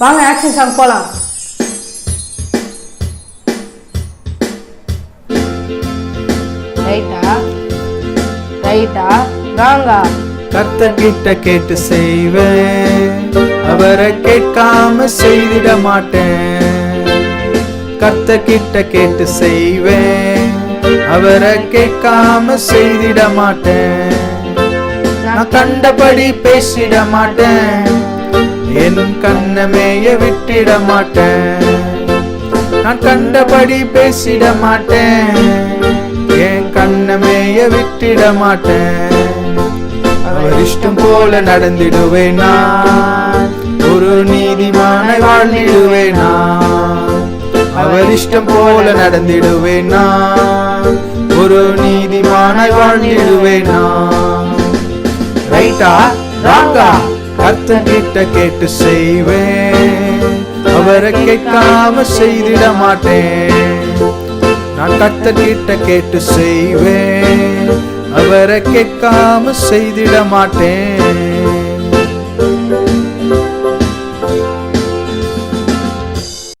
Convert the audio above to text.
வாங்க action song போலாம். ரைட்டா ரைட்டா ராங்கா கர்த்தர்கிட்ட கேட்டு செய்வேன். அவரை கேட்காம செய்திட மாட்டேன். கர்த்தர்கிட்ட கேட்டு செய்வேன். அவரை கேட்காம செய்திட மாட்டேன். நான் கண்டபடி பேசிட மாட்டேன். என் கண்ணமேய விட்டிட மாட்டேன். நான் கண்டபடி பேசிட மாட்டேன். என் கண்ணமேய விட்டிட மாட்டேன்? அவர் இஷ்டம் போல நடந்திடுவேன்? நான் ஒரு நீதிமானை வாழ்ந்திடுவேன்? நான் அவர் இஷ்டம் போல நடந்திடுவேன்? நான் ஒரு நீதிமானை வாழ்ந்திடுவேன்? நான் ரைட்டா? ராங்கா கர்த்தங்கிட்ட கேட்டு செய்வேன். அவரை கேட்காம செய்திட மாட்டேன். நான் கர்த்தர்கிட்ட கேட்டு செய்வேன். அவரை கேட்காம செய்திட மாட்டேன்.